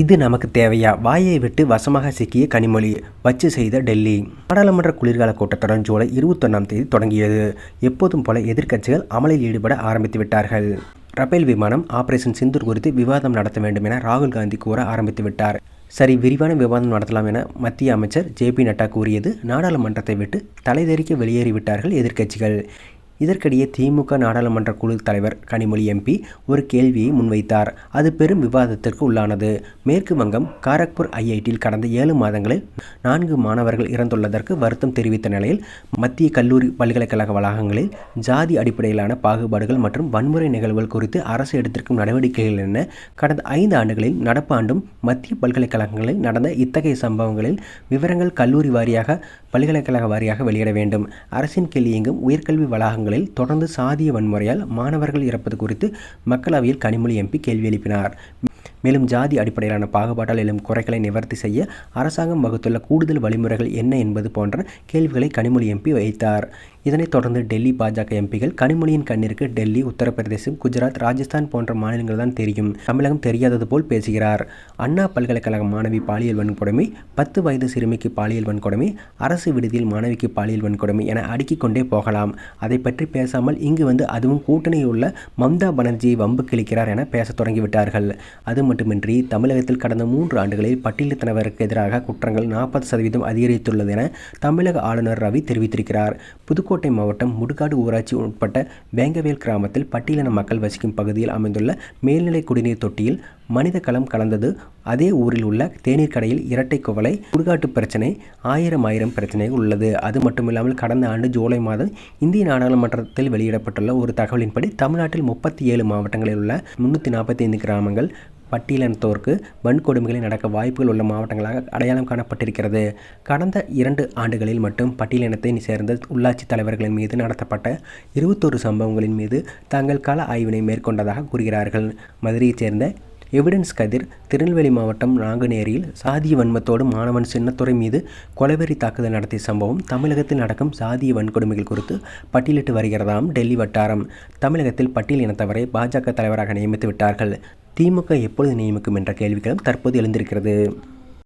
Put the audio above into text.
இது நமக்கு தேவையா? வாயை விட்டு வசமாக சிக்கிய கனிமொழி வச்சு செய்த டெல்லி. நாடாளுமன்ற குளிர்கால கூட்டத்தொடர் ஜூலை இருபத்தொன்னாம் தேதி தொடங்கியது. எப்போதும் போல எதிர்க்கட்சிகள் அமலில் ஈடுபட ஆரம்பித்து விட்டார்கள். ரபேல் விமானம் ஆபரேஷன் சிந்தூர் குறித்து விவாதம் நடத்த வேண்டும் என ராகுல் காந்தி கூற ஆரம்பித்து விட்டார். சரி விரிவான விவாதம் நடத்தலாம் என மத்திய அமைச்சர் ஜே பி நட்டா கூறியது நாடாளுமன்றத்தை விட்டு தலைதெறிக்க வெளியேறிவிட்டார்கள் எதிர்க்கட்சிகள். இதற்கிடையே திமுக நாடாளுமன்ற குழு தலைவர் கனிமொழி எம்பி ஒரு கேள்வியை முன்வைத்தார். அது பெரும் விவாதத்திற்கு உள்ளானது. மேற்கு வங்கம் காரக்பூர் ஐஐடியில் கடந்த ஏழு மாதங்களில் நான்கு மாணவர்கள் இறந்துள்ளதற்கு வருத்தம் தெரிவித்த நிலையில் மத்திய கல்லூரி பல்கலைக்கழக வளாகங்களில் ஜாதி அடிப்படையிலான பாகுபாடுகள் மற்றும் வன்முறை நிகழ்வுகள் குறித்து அரசு எடுத்திருக்கும் நடவடிக்கைகள் என்ன? கடந்த ஐந்து ஆண்டுகளில் நடப்பு ஆண்டும் மத்திய பல்கலைக்கழகங்களில் நடந்த இத்தகைய சம்பவங்களில் விவரங்கள் கல்லூரி வாரியாக பல்கலைக்கழக வாரியாக வெளியிட வேண்டும். அரசின் கீழ் இயங்கும் உயர்கல்வி வளாகங்களில் தொடர்ந்து சாதிய வன்முறையால் மாணவர்கள் இறப்பது குறித்து மக்களவையில் கனிமொழி எம்பி கேள்வி எழுப்பினார். மேலும் ஜாதி அடிப்படையிலான பாகுபாட்டால் எழும் குறைகளை நிவர்த்தி செய்ய அரசாங்கம் வகுத்துள்ள கூடுதல் வழிமுறைகள் என்ன என்பது போன்ற கேள்விகளை கனிமொழி எம்பி வைத்தார். இதனைத் தொடர்ந்து டெல்லி பாஜக எம்பிகள் கனிமொழியின் கண்ணிற்கு டெல்லி உத்தரப்பிரதேசம் குஜராத் ராஜஸ்தான் போன்ற மாநிலங்கள் தான் தெரியும். தமிழகம் தெரியாதது போல் பேசுகிறார். அண்ணா பல்கலைக்கழக மாணவி பாலியல் வன்கொடுமை பத்து வயது சிறுமிக்கு பாலியல் வன்கொடுமை அரசு விடுதியில் மாணவிக்கு பாலியல் வன்கொடுமை என அடுக்கிக் கொண்டே போகலாம். அதை பற்றி பேசாமல் இங்கு வந்து அதுவும் கூட்டணியில் உள்ள மம்தா பானர்ஜியை வம்பு கிழிக்கிறார் என பேசத் தொடங்கிவிட்டார்கள். அது மட்டுமின்றி தமிழகத்தில் கடந்த மூன்று ஆண்டுகளில் பட்டியலித்தனவருக்கு எதிராக குற்றங்கள் நாற்பது சதவீதம் அதிகரித்துள்ளது என தமிழக ஆளுநர் ரவி தெரிவித்திருக்கிறார். புதுக்கோட்டை மாவட்டம் முடுகாடு ஊராட்சி உட்பட்ட வேங்கவேல் கிராமத்தில் பட்டியலின மக்கள் வசிக்கும் பகுதியில் அமைந்துள்ள மேல்நிலை குடிநீர் தொட்டியில் மனித களம் கலந்தது. அதே ஊரில் உள்ள தேநீர் கடையில் இரட்டை குவலை சுடுகாட்டு பிரச்சனை ஆயிரம் ஆயிரம் பிரச்சனை உள்ளது. அது மட்டுமில்லாமல் கடந்த ஆண்டு ஜூலை மாதம் இந்திய நாடாளுமன்றத்தில் வெளியிடப்பட்டுள்ள ஒரு தகவலின்படி தமிழ்நாட்டில் முப்பத்தி ஏழு மாவட்டங்களில் உள்ள முன்னூற்றி நாற்பத்தி ஐந்து கிராமங்கள் பட்டியலினத்தோருக்கு வன்கொடுமைகளை நடக்க வாய்ப்புகள் உள்ள மாவட்டங்களாக அடையாளம் காணப்பட்டிருக்கிறது. கடந்த இரண்டு ஆண்டுகளில் மட்டும் பட்டியலினத்தை சேர்ந்த உள்ளாட்சி தலைவர்களின் மீது நடத்தப்பட்ட இருபத்தோரு சம்பவங்களின் மீது தாங்கள் கள ஆய்வினை மேற்கொண்டதாக கூறுகிறார்கள். மதுரையைச் சேர்ந்த எவிடன்ஸ் கதிர் திருநெல்வேலி மாவட்டம் நாங்குநேரியில் சாதிய வன்மத்தோடு மாணவன் சின்னத்துறை மீது கொலைவெறி தாக்குதல் நடத்திய சம்பவம் தமிழகத்தில் நடக்கும் சாதிய வன்கொடுமைகள் குறித்து பட்டியலிட்டு வருகிறதாம் டெல்லி வட்டாரம். தமிழகத்தில் பட்டியல் இனத்தவரை பாஜக தலைவராக நியமித்து விட்டார்கள். திமுக எப்பொழுது நியமிக்கும் என்ற கேள்விகளும் தற்போது எழுந்திருக்கிறது.